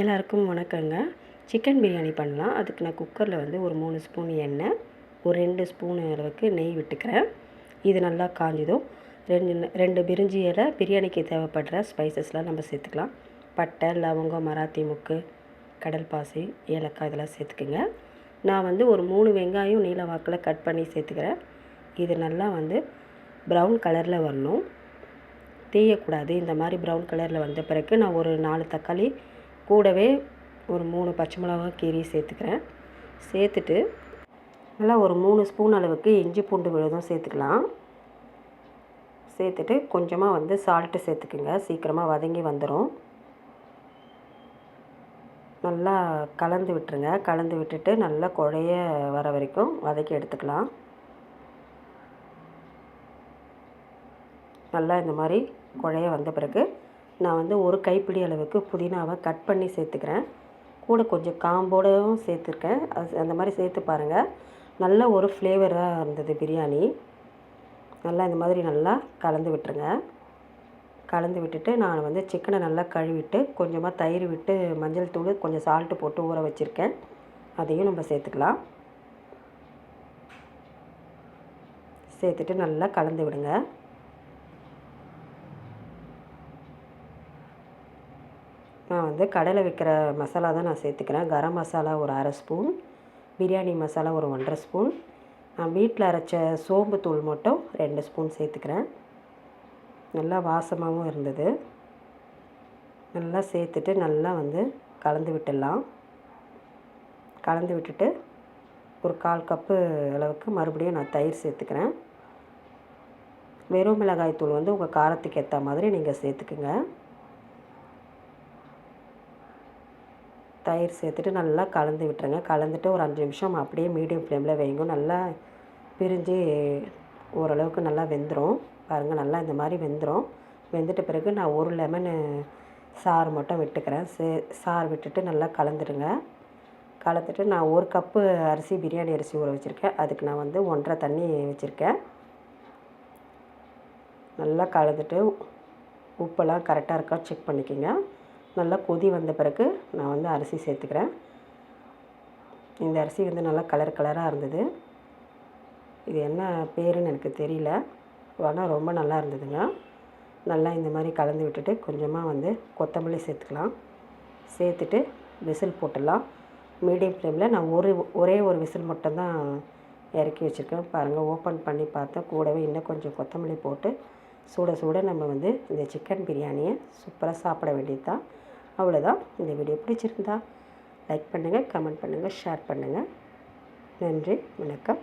எல்லாருக்கும் வணக்கங்க. சிக்கன் பிரியாணி பண்ணலாம். அதுக்கு நான் குக்கரில் வந்து ஒரு மூணு ஸ்பூன் எண்ணெய் ஒரு ரெண்டு ஸ்பூன் அளவுக்கு நெய் விட்டுக்கிறேன். இது நல்லா காஞ்சதும் ரெண்டு ரெண்டு பிரிஞ்சி இலை பிரியாணிக்கு தேவைப்படுற ஸ்பைசஸ்லாம் நம்ம சேர்த்துக்கலாம். பட்டை லவங்கம் மராத்தி முக்கு கடல் பாசி ஏலக்காய் இதெல்லாம் சேர்த்துக்குங்க. நான் வந்து ஒரு மூணு வெங்காயம் நீல வாக்கில் கட் பண்ணி சேர்த்துக்கிறேன். இது நல்லா வந்து ப்ரௌன் கலரில் வரணும். தேயக்கூடாது. இந்த மாதிரி ப்ரௌன் கலரில் வந்த பிறகு நான் ஒரு நாலு தக்காளி கூடவே ஒரு மூணு பச்சை மிளகா கீரி சேர்த்துக்கிறேன். சேர்த்துட்டு நல்லா ஒரு மூணு ஸ்பூன் அளவுக்கு இஞ்சி பூண்டு விழுதும் சேர்த்துக்கலாம். சேர்த்துட்டு கொஞ்சமாக வந்து சால்ட்டு சேர்த்துக்குங்க. சீக்கிரமாக வதங்கி வந்துடும் நல்லா கலந்து விட்டுருங்க. கலந்து விட்டுட்டு நல்லா குழைய வர வரைக்கும் வதக்கி எடுத்துக்கலாம். நல்லா இந்த மாதிரி குழைய வந்த பிறகு நான் வந்து ஒரு கைப்பிடி அளவுக்கு புதினாவை கட் பண்ணி சேர்த்துக்கிறேன். கூட கொஞ்சம் காம்போடவும் சேர்த்துருக்கேன். அது அந்த மாதிரி சேர்த்து பாருங்கள் நல்ல ஒரு ஃப்ளேவராக இருந்தது பிரியாணி. நல்லா இந்த மாதிரி நல்லா கலந்து விட்டுருங்க. கலந்து விட்டுட்டு நான் வந்து சிக்கனை நல்லா கழுவிட்டு கொஞ்சமாக தயிர் விட்டு மஞ்சள் தூள் கொஞ்சம் சால்ட்டு போட்டு ஊற வச்சுருக்கேன். அதையும் நம்ம சேர்த்துக்கலாம். சேர்த்துட்டு நல்லா கலந்து விடுங்க. நான் வந்து கடையில் விற்கிற மசாலா தான் நான் சேர்த்துக்கிறேன். கரம் மசாலா ஒரு அரை ஸ்பூன் பிரியாணி மசாலா ஒரு ஒன்றரை ஸ்பூன் நான் வீட்டில் அரைச்ச சோம்பு தூள் மட்டும் ரெண்டு ஸ்பூன் சேர்த்துக்கிறேன். நல்லா வாசமாகவும் இருந்தது. நல்லா சேர்த்துட்டு நல்லா வந்து கலந்து விட்டுடலாம். கலந்து விட்டுட்டு ஒரு கால் கப்பு அளவுக்கு மறுபடியும் நான் தயிர் சேர்த்துக்கிறேன். வெறும் மிளகாய் தூள் வந்து உங்கள் காரத்துக்கு ஏற்ற மாதிரி நீங்கள் சேர்த்துக்குங்க. தயிர் சேர்த்துட்டு நல்லா கலந்து விட்டுருங்க. கலந்துட்டு ஒரு அஞ்சு நிமிஷம் அப்படியே மீடியம் ஃப்ளேமில் வைங்க. நல்லா பிரிஞ்சு ஓரளவுக்கு நல்லா வெந்துடும் பாருங்கள் நல்லா இந்த மாதிரி வெந்துடும் வெந்துட்ட பிறகு நான் ஒரு லெமனு சாறு மட்டும் விட்டுக்கிறேன். சே சாறு விட்டுட்டு நல்லா கலந்துடுங்க. கலந்துட்டு நான் ஒரு கப்பு அரிசி பிரியாணி அரிசி ஊற வச்சுருக்கேன். அதுக்கு நான் வந்து ஒன்றரை தண்ணி வச்சுருக்கேன். நல்லா கலந்துட்டு உப்பெல்லாம் கரெக்டாக இருக்கா? செக் பண்ணிக்கோங்க. நல்லா கொதி வந்த பிறகு நான் வந்து அரிசி சேர்த்துக்கிறேன். இந்த அரிசி வந்து நல்லா கலர் கலராக இருந்தது. இது என்ன பேருன்னு எனக்கு தெரியல. ஆனால் ரொம்ப நல்லா இருந்ததுங்க. நல்லா இந்த மாதிரி கலந்து விட்டுட்டு கொஞ்சமாக வந்து கொத்தமல்லி சேர்த்துக்கலாம். சேர்த்துட்டு விசில் போட்டுடலாம். மீடியம் ஃப்ளேமில் நான் ஒரு ஒரே ஒரு விசில் மட்டும்தான் இறக்கி வச்சுருக்கேன். பாருங்கள் ஓப்பன் பண்ணி பார்த்தா கூடவே இன்னும் கொஞ்சம் கொத்தமல்லி போட்டு சூட சூட நம்ம வந்து இந்த சிக்கன் பிரியாணியை சூப்பராக சாப்பிட வேண்டியது தான் அவ்வளோதான் இந்த வீடியோ பிடிச்சிருந்தா லைக் பண்ணுங்கள் கமெண்ட் பண்ணுங்கள் ஷேர் பண்ணுங்கள் நன்றி வணக்கம்.